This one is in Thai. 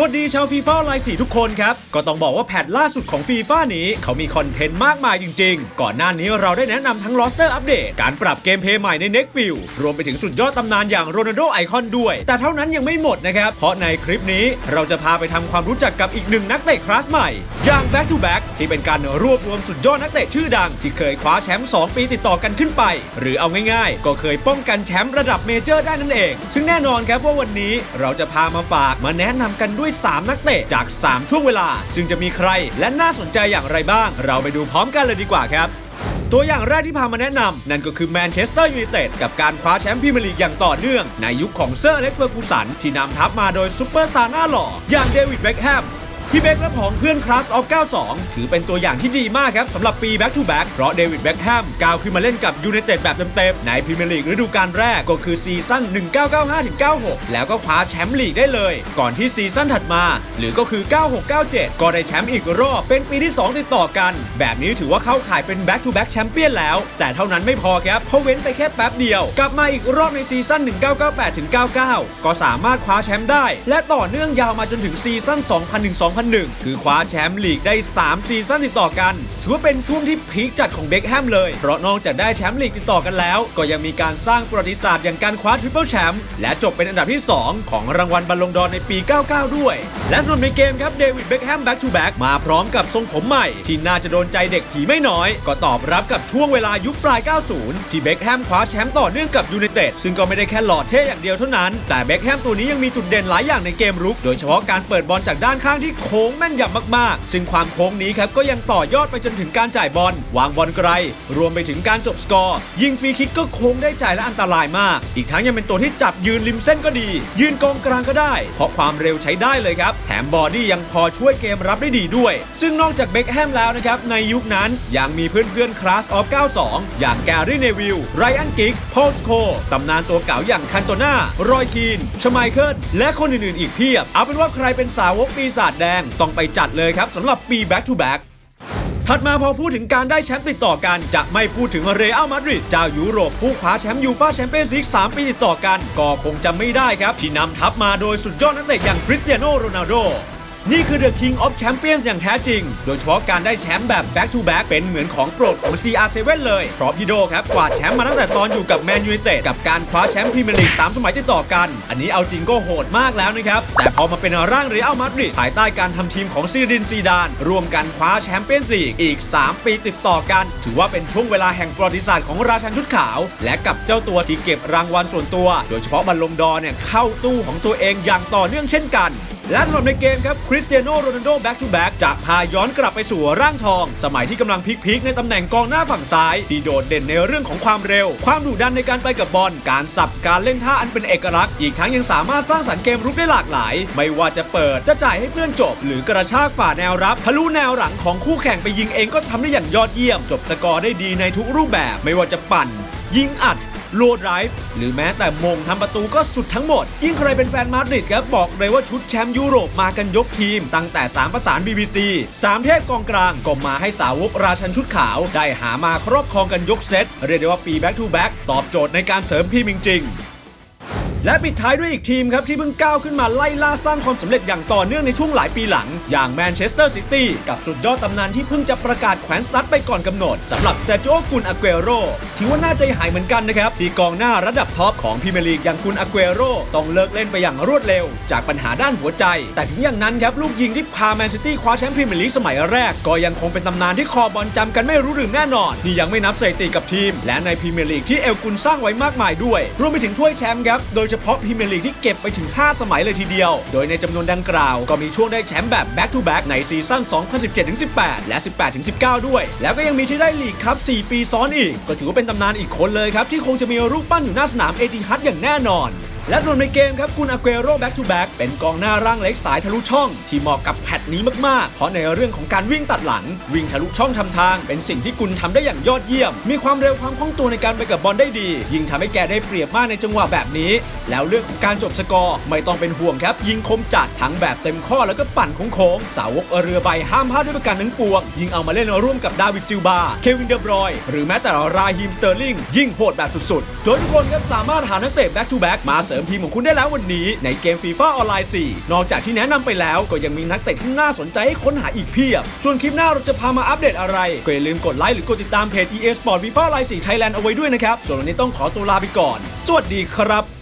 สวัสดีชาวฟีฟ่าไลน์สีทุกคนครับ ก็ต้องบอกว่าแพทล่าสุดของฟีฟ่านี้เขามีคอนเทนต์มากมายจริง ๆ ก่อนหน้านี้เราได้แนะนำทั้งลอสเตอร์อัปเดตการปรับเกมเพลย์ใหม่ในเน็กฟิลรวมไปถึงสุดยอดตำนานอย่างโรนัลโดไอคอนด้วย แต่เท่านั้นยังไม่หมดนะครับ เพราะในคลิปนี้เราจะพาไปทำความรู้จักกับอีกหนึ่งนักเตะคลาสใหม่อย่าง Back to Back ที่เป็นการรวบรวมสุดยอดนักเตะชื่อดัง ที่เคยคว้าแชมป์2ปีติดต่อกันขึ้นไป หรือเอาง่ายๆ ก็เคยป้องกันแชมป์ระดับเมเจอร์ได้นั่นเอง ซึ่งแน่นอนครับว่าวันนี้เราจะพามาฝากมาแนะนำกันด้วย3 นักเตะจาก 3 ช่วงเวลา ซึ่งจะมีใครและน่าสนใจอย่างไรบ้าง เราไปดูพร้อมกันเลยดีกว่าครับตัวอย่างแรกที่พามาแนะนำ นั่นก็คือแมนเชสเตอร์ยูไนเต็ดกับการคว้าแชมป์พรีเมียร์ลีกอย่างต่อเนื่อง ในยุคของเซอร์อเล็กเฟอร์กูสัน ที่นำทัพมาโดยซุปเปอร์สตาร์หน้าหล่อ อย่างเดวิดเบ็คแฮม พี่เบคและผองเพื่อนคลาสออฟ92 ถือเป็นตัวอย่างที่ดีมากครับสำหรับปี Back to Back เพราะเดวิดแบ็คแฮมก้าวขึ้นมาเล่นกับยูไนเต็ดแบบเต็มๆ ในพรีเมียร์ลีกฤดูกาลแรกก็คือซีซั่น 1995-96 แล้วก็คว้าแชมป์ลีกได้เลย ก่อนที่ซีซั่นถัดมา หรือก็คือ 96-97 ก็ได้แชมป์อีกรอบ เป็นปีที่ 2 ติดต่อกัน แบบนี้ถือว่าเข้าข่ายเป็น Back to Back แชมเปี้ยนแล้ว แต่เท่านั้นไม่พอครับเพราะเว้นไปแค่แป๊บเดียว กลับมาอีกรอบในซีซั่น1998-99 ก็สามารถคว้าแชมป์ได้ และต่อเนื่องยาวมาจนถึงซีซั่น2000-2001คือคว้าแชมป์ลีกได้ 3 ซีซั่นติดต่อกัน ถือว่าเป็นช่วงที่พีคจัดของเบคแฮมเลย เพราะนอกจากได้แชมป์ลีกติดต่อกันแล้ว ก็ยังมีการสร้างประวัติศาสตร์อย่างการคว้าทริปเปิลแชมป์และจบเป็นอันดับที่ 2 ของรางวัลบอลลงดอร์ในปี 99 ด้วย และสำหรับในเกมครับเดวิดเบคแฮมแบ็กทูแบ็กมาพร้อมกับทรงผมใหม่ ที่น่าจะโดนใจเด็กผีไม่น้อย ก็ตอบรับกับช่วงเวลายุคปลาย 90 ที่เบคแฮมคว้าแชมป์ต่อเนื่องกับยูไนเต็ดซึ่งก็ไม่ได้แค่หล่อเท่อย่างเดียวเท่านั้น แต่เบคแฮมตัวนี้ยังมีจุดเด่นหลายอย่างในเกมรุก โดยเฉพาะการเปิดบอลจากด้านข้างที่โค้งแม่นยำมากๆ ซึ่งความโค้งนี้ครับก็ยังต่อยอดไปจนถึงการจ่ายบอลวางบอลไกล รวมไปถึงการจบสกอร์ ยิงฟรีคิกก็โค้งได้ใจและอันตรายมาก อีกทั้งยังเป็นตัวที่จับยืนริมเส้นก็ดี ยืนกองกลางก็ได้ เพราะความเร็วใช้ได้เลยครับ แถมบอดี้ยังพอช่วยเกมรับได้ดีด้วย ซึ่งนอกจากเบคแฮมแล้วนะครับในยุคนั้นยังมีเพื่อนๆคลาสออฟ 92 อย่างแกรี่เนวิลไรอันกิกส์โพสโคตำนานตัวเก่าอย่างคันโตนารอยคีนชไมเคิลและคนอื่นๆอีกเพียบ เอาเป็นว่าใครเป็นสาวกปีศาจแดงต้องไปจัดเลยครับสำหรับปี Back to Back ถัดมาพอพูดถึงการได้แชมป์ติดต่อกัน จะไม่พูดถึงเรอัลมาดริดเจ้ายุโรปผู้คว้าแชมป์ยูฟ่าแชมเปี้ยนส์ลีก3ปีติดต่อกัน ก็คงจะไม่ได้ครับที่นำทัพมาโดยสุดยอดนักเตะอย่างคริสเตียโนโรนัลโด นี่คือ The King of Champions อย่างแท้จริง โดยเฉพาะการได้แชมป์แบบ Back to Back เป็นเหมือนของโปรดของ CR7 เลย เพราะพี่โดครับกวาดแชมป์มาตั้งแต่ตอนอยู่กับแมนยูไนเต็ดกับการคว้าแชมป์พรีเมียร์ลีก 3 สมัยติดต่อกัน อันนี้เอาจริงก็โหดมากแล้วนะครับ แต่พอมาเป็นร่างเรอัลมาดริดภายใต้การทำทีมของซีดินซีดาน รวมกันคว้าแชมเปี้ยนส์ลีกอีก 3 ปีติดต่อกัน ถือว่าเป็นช่วงเวลาแห่งประวัติศาสตร์ของราชันชุดขาว และกับเจ้าตัวที่เก็บรางวัลส่วนตัว โดยเฉพาะบอลลงดอร์เนี่ยเข้าตู้ของตัวเองอย่างต่อเนื่องเช่นกัน และสำหรับในเกมครับคริสเตียโนโรนัลโดแบ็กทูแบ็กจะพาย้อนกลับไปสู่ร่างทอง สมัยที่กำลังพีคๆในตำแหน่งกองหน้าฝั่งซ้าย ที่โดดเด่นในเรื่องของความเร็ว ความดุดันในการไปกับบอล การสับการเล่นท่าอันเป็นเอกลักษณ์ อีกทั้งยังสามารถสร้างสรรค์เกมรุกได้หลากหลาย ไม่ว่าจะเปิดจะจ่ายให้เพื่อนจบ หรือกระชากฝ่าแนวรับทะลุแนวหลังของคู่แข่งไปยิงเองก็ทำได้อย่างยอดเยี่ยม จบสกอร์ได้ดีในทุกรูปแบบ ไม่ว่าจะปั่น ยิงอัด โลดไรฟ์หรือแม้แต่มงทำประตูก็สุดทั้งหมด ยิ่งใครเป็นแฟนมาดริดครับบอกเลยว่าชุดแชมป์ยุโรปมากันยกทีม ตั้งแต่ 3 ประสาน BBC 3 เทพกองกลางก็มาให้สาวกราชันชุดขาว ได้หามาครอบครองกันยกเซตเรียกได้ว่าปีแบ็กทูแบ็กตอบโจทย์ในการเสริมพีมจริงๆ และปิดท้ายด้วยอีกทีมครับที่เพิ่งก้าวขึ้นมาไล่ล่าสร้างความสำเร็จอย่างต่อเนื่องในช่วงหลายปีหลัง อย่างแมนเชสเตอร์ซิตี้กับสุดยอดตำนานที่เพิ่งจะประกาศแขวนสตั๊ดไปก่อนกำหนดสำหรับเซโจกุนอาเกโรถือว่าน่าใจหายเหมือนกันนะครับที่กองหน้าระดับท็อปของพรีเมียร์ลีกอย่างกุนอาเกโรต้องเลิกเล่นไปอย่างรวดเร็ว จากปัญหาด้านหัวใจ แต่ถึงอย่างนั้นครับลูกยิงที่พาแมนซิตี้คว้าแชมป์พรีเมียร์ลีกสมัยแรก ก็ยังคงเป็นตำนานที่คอบอลจำกันไม่รู้ลืมแน่นอนนี่ยังไม่นับสถิติกับทีม และในพรีเมียร์ลีกที่เอลกุนสร้างไว้มากมายด้วยรวมไปถึงถ้วยแชมป์ครับโดยเฉพาะพรีเมียร์ลีกที่เก็บไปถึง 5 สมัยเลยทีเดียว โดยในจำนวนดังกล่าว ก็มีช่วงได้แชมป์แบบ back to back ในซีซั่น 2017-18 และ 18-19 ด้วย แล้วก็ยังมีที่ได้ลีกครับ 4 ปีซ้อนอีก ก็ถือว่าเป็นตำนานอีกคนเลยครับที่คงจะมีรูปปั้นอยู่หน้าสนามเอติฮัดอย่างแน่นอน และส่วนในเกมครับกุนอาเกโร back to back เป็นกองหน้าร่างเล็กสายทะลุช่อง ที่เหมาะกับแพทนี้มากๆ เพราะในเรื่องของการวิ่งตัดหลัง วิ่งทะลุช่องทำทาง เป็นสิ่งที่กุนทำได้อย่างยอดเยี่ยม มีความเร็วความคล่องตัวในการไปกับบอลได้ดี ยิ่งทำให้แกได้เปรียบมากในจังหวะแบบนี้ แล้วเรื่องของการจบสกอร์ไม่ต้องเป็นห่วงครับ ยิงคมจัดทั้งแบบเต็มข้อแล้วก็ปั่นโค้งๆสาวกเรือใบห้ามพลาดด้วยประการทั้งปวงยิงเอามาเล่นร่วมกับดาวิดซิลบาเควินเดบรอยหรือแม้แต่ราฮิมสเตอร์ลิงยิ่งโหดแบบสุดๆโดยทุกคนครับสามารถหานักเตะ back to back มาเสริมมทีมของคุณได้แล้ววันนี้ ในเกมฟีฟ่าออนไลน์4นอกจากที่แนะนำไปแล้วก็ยังมีนักเตะที่น่าสนใจให้ค้นหาอีกเพียบ ส่วนคลิปหน้าเราจะพามาอัปเดตอะไรก็อย่าลืมกดไลค์หรือกดติดตามเพจ EA Sport FIFA ออนไลน์4 Thailand เอาไว้ด้วยนะครับ ส่วนวันนี้ต้องขอตัวลาไปก่อน สวัสดีครับ